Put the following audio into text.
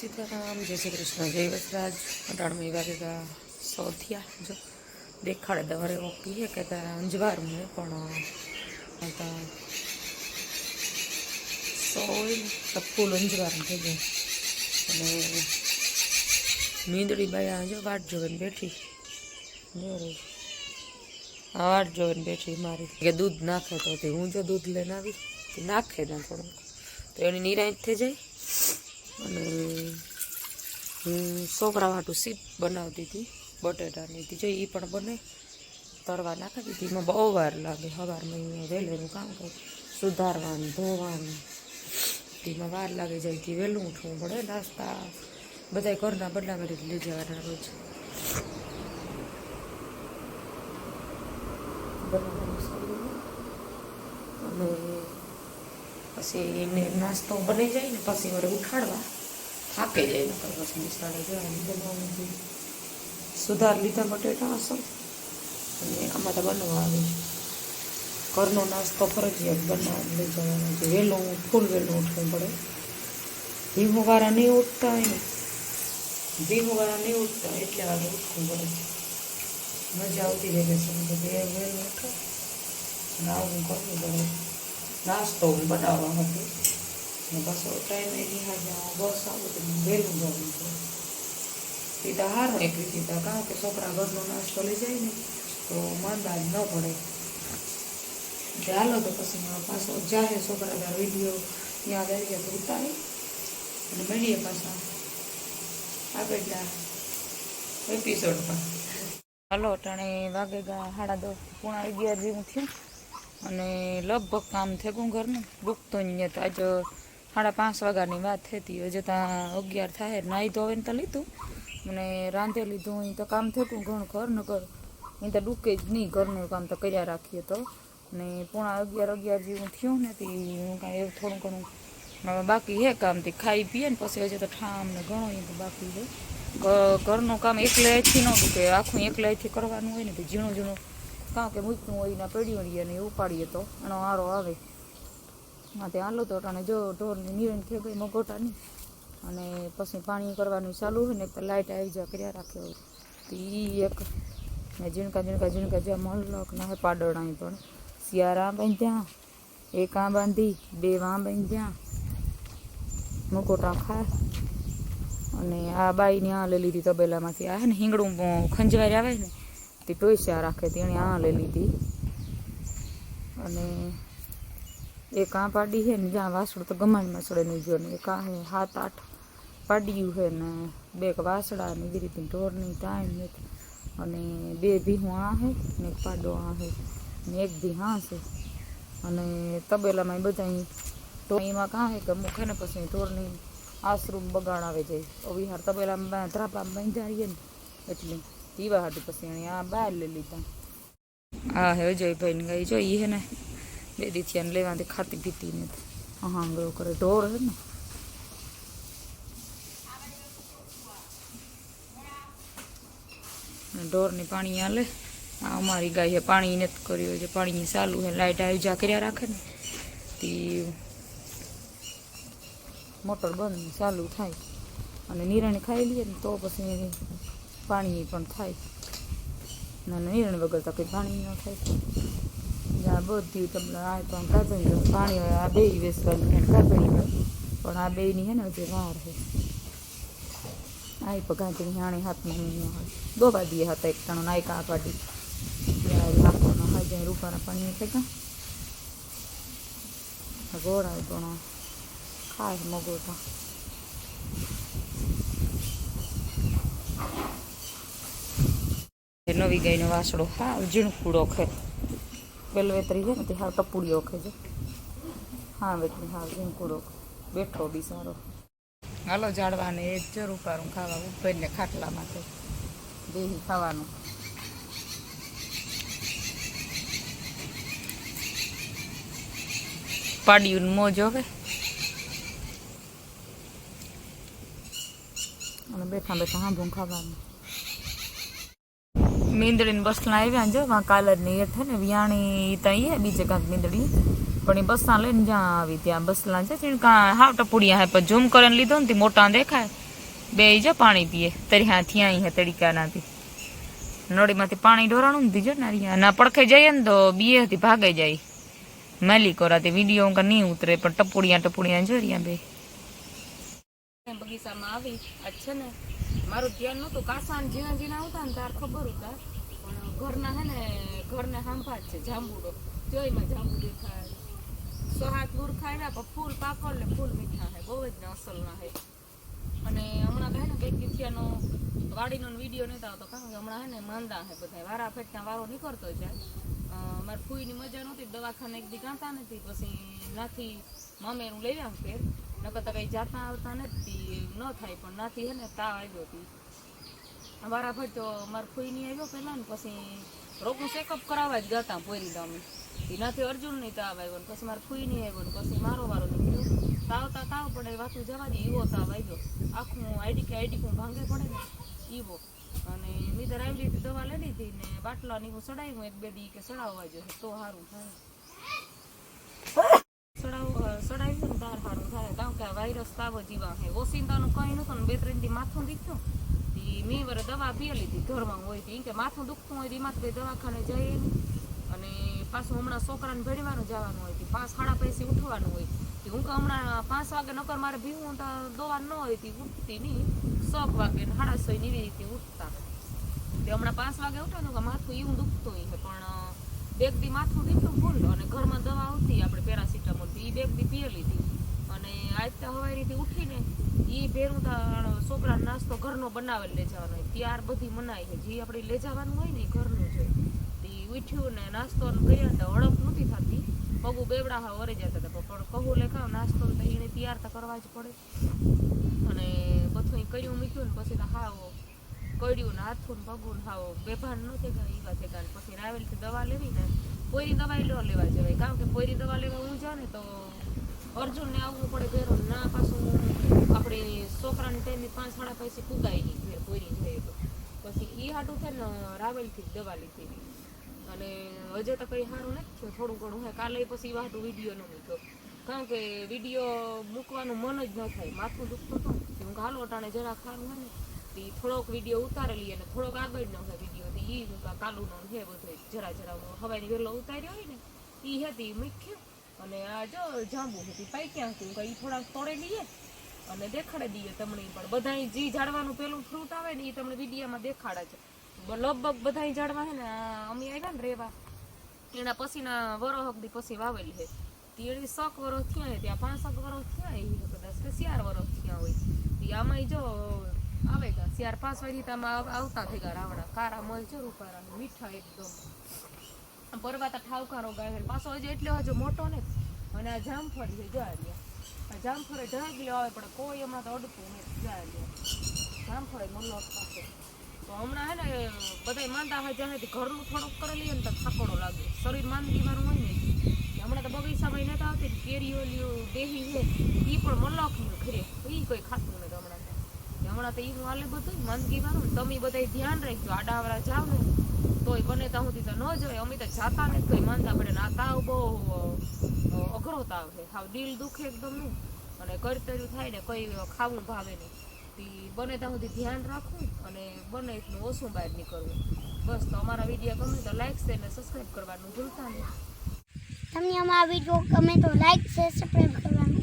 સીતારામ, જય શ્રી કૃષ્ણ, જય વસરાજ. અટાણમી વાગેગા સો થયા. જો દેખાડે દવારે ઓકી હે કે તારા અંજવાર મેં પણ સો ફૂલ અંજવાર થઈ જાય અને મીંદડી બાયા જો વાટ જોઈને બેઠી. જો રે. વાટ જોવે બેઠી મારી. કે દૂધ નાખે તો હું જો દૂધ લઈને આવી? નાખે ના થોડુંક. તો એની નિરાંત થઈ જાય. અને હું છોકરા સીપ બનાવતી હતી, બટેટાની હતી, જો એ પણ બને તરવા નાખી દીધી. એમાં બહુ વાર લાગે સવારમાં અહીંયા વહેલેનું કામ કરું, સુધારવાનું, ધોવાનું. એમાં વાર લાગે જાય કે વહેલું ઉઠવું પડે, નાસ્તા બધા ઘરના બદલા કરી લઈ જવાના રોજ. અને પછી એને નાસ્તો બની જાય ને, પછી વરે ઉઠાડવા થાકે જાય નકર પછી મિસાળી જાય બનાવવાનું છે સુધાર લીધા બટેટા અસર? અને આમાં તો બનવા આવે ઘરનો નાસ્તો ફરજિયાત બનાવવાનું લઈ જવાનો છે. વહેલું ફૂલ વહેલું ઉઠવું પડે. ધીમું વાળા નહીં ઉઠતા હોય ને ધીમું વાળા નહીં ઉઠતા એટલે વાગે ઉઠવું પડે. મજા આવતી રહે છે કે બે વહેલું ઉઠો અને આવું કરવું પડે. નાસ્તો હું બનાવવા હતી ને પાછો ટાઈમ હાજર બસ આવું તો વહેલું પડે એ તો હારું એક રીતે તો કારણ કે છોકરા ઘરનો નાસ્તો લઈ જાય ને તો માંદા ન પડે હાલો તો પછી મારો પાછો જાહે છોકરા તાર વીડિયો યાદ આવી ગયા તો ઉતારી અને મળીએ પાછા આગળના એપિસોડમાં હલો અટાણે વાગે ગા સાડા દસ પૂણા અગિયાર જેવું થયું અને લગભગ કામ થયું ઘરનું ગુપ્તો અહીંયા તો આજે સાડા પાંચ વાગ્યાની વાત થતી હજુ ત્યાં અગિયાર થાય. નાહી ધોવે તો લીધું. મને રાંધે લીધું, અહીં તો કામ થતું ઘણું ઘર ન કર અહીં તો ડૂકે જ નહીં, ઘરનું કામ તો કર્યા રાખીએ તો. ને પૂણા અગિયાર અગિયાર જેવું થયું ને તે હું કાંઈ એવું થોડું ઘણું બાકી હે કામ તે ખાઈ પીએ ને પછી હજી તો ઠામ ને ઘણું તો બાકી છે. ઘરનું કામ એકલાથી ન કે આખું એકલાથી કરવાનું હોય ને તો ઝીણું ઝીણું. કાં કે મૂકવું હોય ને પડ્યું રહીએ ને એ ઉપાડીએ તો એનો આરો આવે. તે આલો તો અને જો ઢોરની નિરણ થઈ ગઈ મગોટાની. અને પછી પાણી કરવાનું ચાલુ હોય ને તો લાઇટ આવી જાય કર્યા રાખે હોય. તો એ એક ને ઝીણકા ઝીણકા ઝીણકા જ્યાં મલક ના હે પાડોળાઈ પણ. શિયાળા બાંધ્યા, એક આ બાંધી, બે વાં બાંધ્યા. મકોટા ખાય. અને આ બાઈને આ લઈ લીધી તબેલામાંથી. આ ને હિંગડું ખંજવારી આવે ને, તે ટોયસા રાખે તેણે આ લઈ લીધી. અને એક આ પાડી છે ને, જ્યાં વાસણ તો ગમાણીમાં છોડે નહીં ગયો ને, એક આ સાત, આઠ પાડ્યું છે ને, બે વાસળા ને એવી રીતે ઢોરની ટાઈમ નથી અને બે ભીહું આ છે ને, એક પાડો આ છે ને, એક ભી હા છે. અને તબેલામાં બધા તો કાં છે કે અમુક ને, પછી ઢોરની આશરૂમ બગાડાવે જાય તો વિહાર તબેલામાં ધ્રાપામાં બાંધ્યા રહીએ ને, એટલે પીવા હાટું પછી આ બહાર લઈ લીધા. હા હે અજયભાઈ ને ગાઈ જો એ ને બે દીથી આને લેવાથી ખાતી પીતી નથી હા આંગળો કરે. ઢોર હે ને? ને ઢોરની પાણી આ અમારી ગાય પાણી નથી કર્યું છે પાણી ચાલુ છે લાઇટ આવી જા કર્યા રાખે ને. તે મોટર બંધ ચાલુ થાય. અને નિરણ ખાઈ લઈએ ને તો પછી પાણી પણ થાય. ના, નિરણ વગર તો કંઈ પાણી ન થાય. જ્યાં બધી તમને આ આમ કાચણી પાણી હોય, આ બે વેસવાની છે કાચણી હોય. પણ આ બેની હે ને હજી વાર છે. આ પગાંચણી હાણી હાથમાં નહીં હોય. દો બાદીએ હતા એક તણો નાઈ કા પાડી ત્યાં હોય હા જાય રૂપાના પાણી ગયા ગોળા ગણો ખાય મગોટા. નવી ગાયનો વાસળો હાવ ઝીણકુડો ખે વેલવેતરી છે ને તે હાવ ટપુડીઓ ખે છે. હા વેતરી હાવ ઝીણકુડો બેઠો બી સારો હાલો જાડવાને એ જ જરૂર પારું ખાવા ઉપરને ખાટલા માટે. દેહી ખાવાનું. પાડ્યું મોજ હવે. અને બેઠા બેઠા હાંભું ખાવાનું. મીંદડીને બસલા આવ્યા જો વાં કાલરની હેઠ ને વિયાણી ત્યાં એ બીજે કાંક મીંદડી પણ એ બસા લઈને જ્યાં આવી ત્યાં બસલા છે ચીણકા હાવ ટપુડિયા હે પણ ઝૂમ કરીને લીધો ને તે મોટા દેખાય બે જો પાણી પીએ તરી હા ત્યાં અહીં તડીકા નાથી નળીમાંથી પાણી ઢોરાણું ને દીજો ને અહીંયા ના પડખે જઈએ ને તો બીએ હતી ભાગે જાય મેલી કોરાતી વીડિયો ઊંઘ નહીં ઉતરે પણ ટપુડિયા ટપુડિયા જો રહ્યા બે બગીચામાં આવી આજ છે ને મારું ધ્યાન નહોતું. કાસાન ઝીણા જીણા આવતા ને તાર ખબર હતા. પણ ઘરના હે ને, ઘરને સાંભા છે, જાંબુડો. જોઈમાં જાંબુ દેખાય સોહાત હાથ ગુર ખાયલા પણ ફૂલ પાકળ ને ફૂલ મીઠા હે. બહુ જ ને અસલ ના હે. અને હમણાં કહે ને કંઈક દીઠિયાનો વાડીનો વીડિયો નહોતા આવતો. કારણ કે હમણાં હે ને માંદા હે બધા વારા ફેટના વારો નીકળતો જાય. મારે મારી ફૂઈની મજા નહોતી. દવાખાને એક દી ગાતા નથી. પછી નાથી મામેરું લઈ આમ ફેર નકર તો કઈ જાતા આવતા નથી, ન થાય, પણ નાથી હે ને તાવ આવ્યો હતી. મારા ભાઈ તો મારા નહીં આવ્યો પહેલા ને પછી રોગનું ચેકઅપ કરાવવા જ ગાતા પોરી ગામે એનાથી નહીં તાવ આવ્યો ને પછી મારા ફૂઈ નહીં આવ્યો ને પછી મારો વારો નીકળ્યો. તાવતા તાવ પડે, વાતું જવા દે એવો તાવ આવ્યો. આખું આઈડી કે આઈડી કું ભાંગે પડે ને એવો અને તો રાવી લીધી દવા લઈ લીધી ને બાટલા ની હું ચડાવ્યું એક બે દી કે ચડાવવા જોઈએ તો સારું થાય ચડાવ ચડાવ્યું ને તાર સારું આ વાયરસ તાવ જીવા હે ઓસિંતાનું કંઈ નહોતું ને બે ત્રણ દી માથું દીખ્યું. એ મેં વરે દવા પી લીધી ઘરમાં હોય તી. કે માથું દુખતું હોય એમાં તો દવાખાને જઈએ અને પાછું હમણાં છોકરાને ભેળવાનું જવાનું હોય તી પાંચ સાડા પૈસે ઉઠવાનું હોય. તી હું કે હમણાં પાંચ વાગે નકર મારે ભીવું તો દવા ન હોય તી ઉઠતી નહીં સોક વાગે સાડા છ એવી રીતે ઉઠતા. તે હમણાં પાંચ વાગે ઉઠો ને કે માથું એવું દુખતું હોય પણ બેગ દી માથું દીધું ફૂલ અને ઘરમાં દવા આવતી આપણે પેરાસિટામોલ એ બેગ દી પીએ લીધી. અને આજ તો હવારીથી ઉઠીને એ ભેરું છોકરા નાસ્તો ઘરનો બનાવેલ લઈ જવાનો ત્યાર બધી મનાય છે. જે આપણે લઈ જવાનું હોય ને એ ઘરનું છે. તે ઉઠ્યું ને નાસ્તો ને કર્યા ને તો હડપ નથી થતી. પગું બેવડા હા વરે જતા હતા. પણ કહું લેખાવ નાસ્તો ને તો એને તૈયાર તો કરવા જ પડે. અને બધું કર્યું, મૂક્યું ને પછી તો હાવ કડ્યું ને હાથું ને ને હાવ બેભાન ન થઈ ગયા. એવા થઈ ગયા. પછી રાવેલથી દવા લેવી ને પોયરી દવા લો લેવા જવાય. કારણ કે પોરી દવા લેવા હું ને તો અર્જુનને આવવું પડે ઘેરો ના પાછું આપણે છોકરાને તેની પાંચ સાડા પૈસે ફૂગાઈ ઘેર પોયરી જોઈએ તો. પછી એ હાટું છે ને રાવેલથી દવા લીધી. હતી. અને હજે તો કંઈ સારું નથી થયું, થોડું ઘણું હે. કાલે પછી એ વાટું વીડિયો ન મૂક્યો. કારણ કે વીડિયો મૂકવાનું મન જ ન થાય, માથું દુખતું હતું. હું હાલો અટાણે જરા ખારું હોય ને. તે થોડોક વીડિયો ઉતારેલી અને થોડોક આગળ નો હોય વીડિયો તે એ કાલુનો હે બધો જરા જરા હવાની વેલો ઉતાર્યો હોય ને એ હતી મૂક્યું. અને આ જો જાંબુ હતી પાઈ ક્યાં હતું કઈ થોડાક તોડે લઈએ અને દેખાડે દઈએ તમને પણ. બધા જે ઝાડવાનું પેલું ફ્રૂટ આવે ને એ તમને વિડીયામાં દેખાડે છે. લગભગ બધા ઝાડવા હે ને અમે આવ્યા ને રેવા, એના પછીના વરો દી પછી વાવેલી છે તેડી શક વરો થયા હોય ત્યાં પાંસઠ વરો થયા હોય કદાચ કે ચાર વરસ થયા હોય. આમાં જો આવે ગયા ચાર પાંચ વાગી તમે આવતા થઈ ગયા રાવણા, કારા મલ છે રૂપારા, મીઠા એકદમ. પરવાતા ઠાવકારો ગાય પાછો હજુ એટલો હજુ મોટો ને અને આ જામફળ છે જા આ જામફળે ઢગલો આવે, પણ કોઈ હમણાં તો અડતું નથી જા રહ્યા જામફળે મલ્લો પાસે તો હમણાં હે ને, બધાય માનતા હોય જ્યાં ઘરનું થોડુંક કરી લઈએ ને તો થાકોડો લાગે. શરીર માંદગી વાળું હોય ને હમણાં તો બગીચામાં નતા આવતી ને, કેરીઓ લ્યો, દેહી છે એ પણ મલ્લોખનું ઘરે. એ કોઈ ખાતું નથી હમણાં તો. હમણાં તો એનું હાલે બધું માંદગી વાળું તમે બધાય ધ્યાન રાખજો આડાવાળા જાવ ને. તોય બને ત્યાં સુધી તો ન જોઈએ અમે તો જાતા ને તોય માનતા પડે ને આ તાવ બહુ અઘરો તાવ છે સાવ દિલ દુખે એકદમનું અને કરતર્યું થાય ને કઈ ખાવું ભાવે નહીં. તી બને ત્યાં સુધી ધ્યાન રાખવું અને બને એટલું ઓછું બહાર નીકળવું. બસ, તો અમારા વીડિયો ગમે તો લાઈક શેર ને સબસ્ક્રાઈબ કરવાનું ભૂલતા નહીં. તમને અમારા વીડિયો ગમે તો લાઈક શેર સબસ્ક્રાઈબ કરવાનું